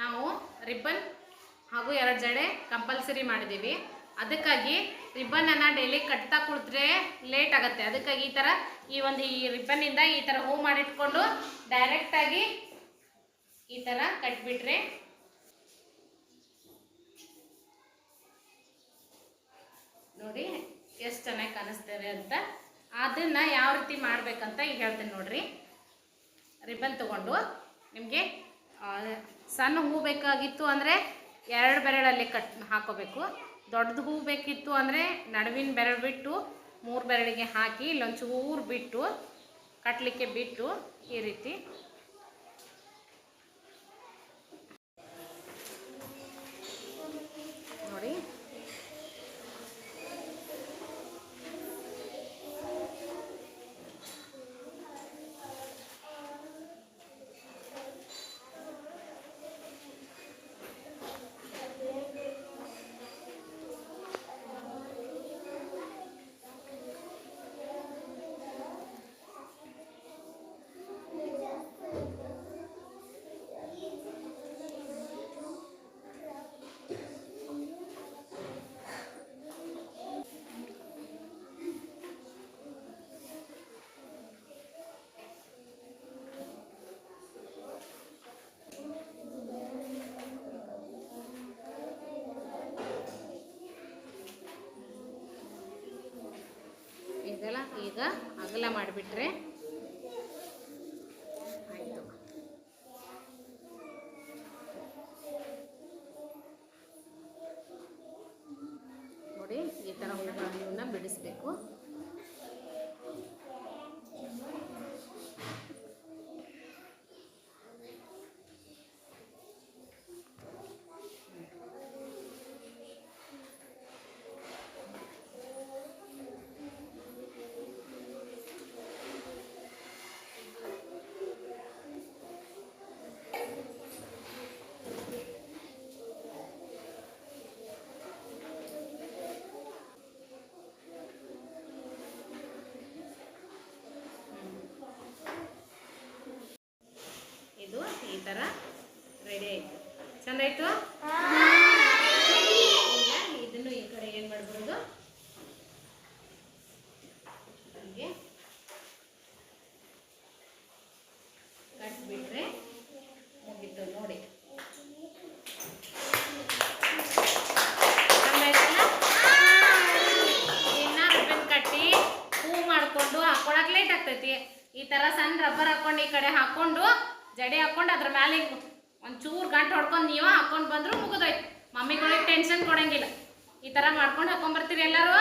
ನಾವು ರಿಬ್ಬನ್ ಹಾಗೂ ಎರಡು ಜಡೆ ಕಂಪಲ್ಸರಿ ಮಾಡಿದ್ದೀವಿ. ಅದಕ್ಕಾಗಿ ರಿಬ್ಬನನ್ನು ಡೈಲಿ ಕಟ್ತಾ ಕುಳಿತರೆ ಲೇಟ್ ಆಗುತ್ತೆ. ಅದಕ್ಕಾಗಿ ಈ ಥರ ಈ ಒಂದು ಈ ರಿಬ್ಬನ್ನಿಂದ ಈ ಥರ ಹೂ ಮಾಡಿಟ್ಕೊಂಡು ಡೈರೆಕ್ಟಾಗಿ ಈ ಥರ ಕಟ್ಬಿಟ್ರೆ ನೋಡಿ ಎಷ್ಟು ಚೆನ್ನಾಗಿ ಕಾಣಿಸ್ತಾರೆ ಅಂತ. ಅದನ್ನು ಯಾವ ರೀತಿ ಮಾಡಬೇಕಂತ ಈಗ ಹೇಳ್ತೀನಿ ನೋಡಿರಿ. ರಿಬ್ಬನ್ ತಗೊಂಡು ನಿಮಗೆ ಸಣ್ಣ ಹೂ ಬೇಕಾಗಿತ್ತು ಅಂದರೆ ಎರಡು ಬೆರಳಲ್ಲಿ ಕಟ್ ಹಾಕೋಬೇಕು. ದೊಡ್ಡದು ಹೂ ಬೇಕಿತ್ತು ಅಂದರೆ ನಡುವಿನ ಬೆರಳು ಬಿಟ್ಟು ಮೂರು ಬೆರಳಿಗೆ ಹಾಕಿ ಇಲ್ಲೊಂಚೂರು ಬಿಟ್ಟು ಕಟ್ಟಲಿಕ್ಕೆ ಬಿಟ್ಟು ಈ ರೀತಿ ನೋಡಿ ಇದೆಲ್ಲ ಅಗಲ ಮಾಡಿಬಿಟ್ರೆ ಆಯಿತು ನೋಡಿ ಈ ಥರ ಹೂಗಳನ್ನು ಬಿಡಿಸ್ಬೇಕು ಇದು ಈ ಥರ ರೆಡಿ ಆಯಿತು. ಚಂದ ಆಯಿತು? ಈಗ ಇದನ್ನು ಈ ಕಡೆ ಏನು ಮಾಡ್ಬೋದು? ಹೀಗೆ ಕಟ್ಬಿಟ್ರೆ ಮುಗಿತು ನೋಡಿ. ಕಟ್ಟಿ ಹೂ ಮಾಡ್ಕೊಂಡು ಹಾಕೊಳಕ್ ಲೇಟ್ ಆಗ್ತೈತಿ. ಈ ತರ ಸಣ್ಣ ರಬ್ಬರ್ ಹಾಕೊಂಡು ಈ ಕಡೆ ಹಾಕೊಂಡು ಜಡೆ ಹಾಕೊಂಡು ಅದ್ರ ಮೇಲೆ ಹಿಂಗೆ ಒಂಚೂರು ಗಂಟು ಹೊಡ್ಕೊಂಡು ನೀವ ಹಾಕೊಂಡು ಬಂದ್ರು ಮುಗಿದೋಯ್ತು. ಮಮ್ಮಿಗಳಿಗೆ ಟೆನ್ಷನ್ ಕೊಡಂಗಿಲ್ಲ. ಈ ತರ ಮಾಡ್ಕೊಂಡು ಹಾಕೊಂಡ್ ಬರ್ತೀರಿ ಎಲ್ಲರೂ?